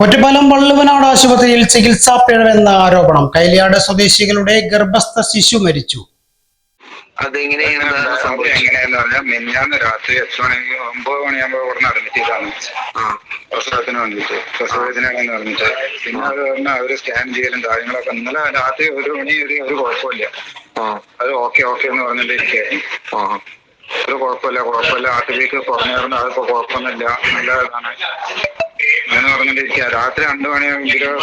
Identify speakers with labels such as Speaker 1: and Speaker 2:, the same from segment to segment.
Speaker 1: ഒറ്റപ്പാലം വള്ളുവനാട് ആശുപത്രിയിൽ ചികിത്സാ പിഴവെന്ന ആരോപണം. കൈലിയാട് സ്വദേശികളുടെ ഗർഭസ്ഥ ശിശു മരിച്ചു.
Speaker 2: അതെങ്ങനെയാണ്
Speaker 3: എങ്ങനെയാന്ന് പറഞ്ഞാൽ രാത്രി എട്ട് മണി ഒമ്പത് മണിയാകുമ്പോൾ ഇവിടെ അഡ്മിറ്റ് ചെയ്താണ്
Speaker 2: ആ.
Speaker 3: പ്രസവത്തിന് വേണ്ടിയിട്ട്. പ്രസവത്തിനാണെന്ന് പറഞ്ഞിട്ട്. പിന്നെ അത് പറഞ്ഞാൽ അവർ സ്കാൻ ചെയ്യലും കാര്യങ്ങളൊക്കെ ഇന്നലെ രാത്രി ഒരു മണി ഒരു ഒരു കുഴപ്പമില്ല.
Speaker 2: ആ.
Speaker 3: അത് ഓക്കെ ഓക്കെ എന്ന് പറഞ്ഞിട്ട് ഇരിക്കുകയായിരുന്നു
Speaker 2: ആ.
Speaker 3: ഒരു കുഴപ്പമില്ല കുഴപ്പമില്ല. ആട്ടിലേക്ക് കുറഞ്ഞായിരുന്നു അതിപ്പോ കുഴപ്പമൊന്നുമില്ല. നല്ല ഇതാണ്. അങ്ങനെ പറഞ്ഞിട്ട് രാത്രി രണ്ടു മണിയെങ്കിലും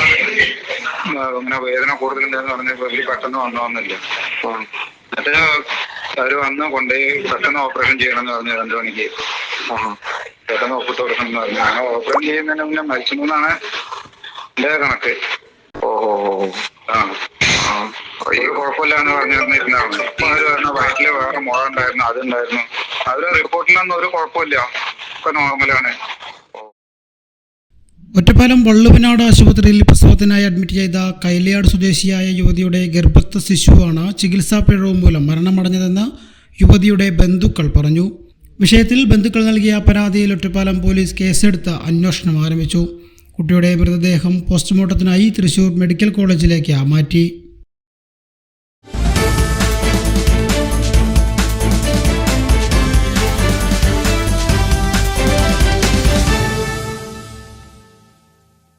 Speaker 3: ഇങ്ങനെ വേദന കൂടുതലുണ്ടെന്ന് പറഞ്ഞപ്പോ ഇവർ പെട്ടെന്ന് വന്നോന്നില്ല.
Speaker 2: വന്നില്ല
Speaker 3: എന്നിട്ട് അവർ വന്ന് കൊണ്ടുപോയി പെട്ടെന്ന് ഓപ്പറേഷൻ ചെയ്യണം എന്ന് പറഞ്ഞു രണ്ടു മണിക്ക്. പെട്ടെന്ന് ഒപ്പിട്ട് കൊടുക്കണം എന്ന് പറഞ്ഞു. അങ്ങനെ ഓപ്പറേഷൻ ചെയ്യുന്നതിന് മുന്നേ മരിച്ചു എന്നാണ് എന്റെ കണക്ക്.
Speaker 2: ഓഹോ.
Speaker 3: ആ.
Speaker 2: ആ.
Speaker 3: ഒരു കുഴപ്പമില്ല എന്ന് പറഞ്ഞിരുന്നിരുന്നതാണ് ഇപ്പൊ അവർ പറഞ്ഞ വയറ്റിൽ വേറെ മുഴ ഉണ്ടായിരുന്നു അതുണ്ടായിരുന്നു. അവരെ റിപ്പോർട്ടിലൊന്നും ഒരു കുഴപ്പമില്ല. ഒക്കെ നോർമലാണ്
Speaker 1: ഒറ്റപ്പാലം വള്ളുവനാട് ആശുപത്രിയിൽ പ്രസവത്തിനായി അഡ്മിറ്റ് ചെയ്ത കൈലിയാട് സ്വദേശിയായ യുവതിയുടെ ഗർഭസ്ഥ ശിശുവാണ് ചികിത്സാ പിഴവ് മൂലം മരണമടഞ്ഞതെന്ന് യുവതിയുടെ ബന്ധുക്കൾ പറഞ്ഞു. വിഷയത്തിൽ ബന്ധുക്കൾ നൽകിയ പരാതിയിൽ ഒറ്റപ്പാലം പോലീസ് കേസെടുത്ത് അന്വേഷണം ആരംഭിച്ചു. കുട്ടിയുടെ മൃതദേഹം പോസ്റ്റ്മോർട്ടത്തിനായി തൃശൂർ മെഡിക്കൽ കോളേജിലേക്ക് മാറ്റി.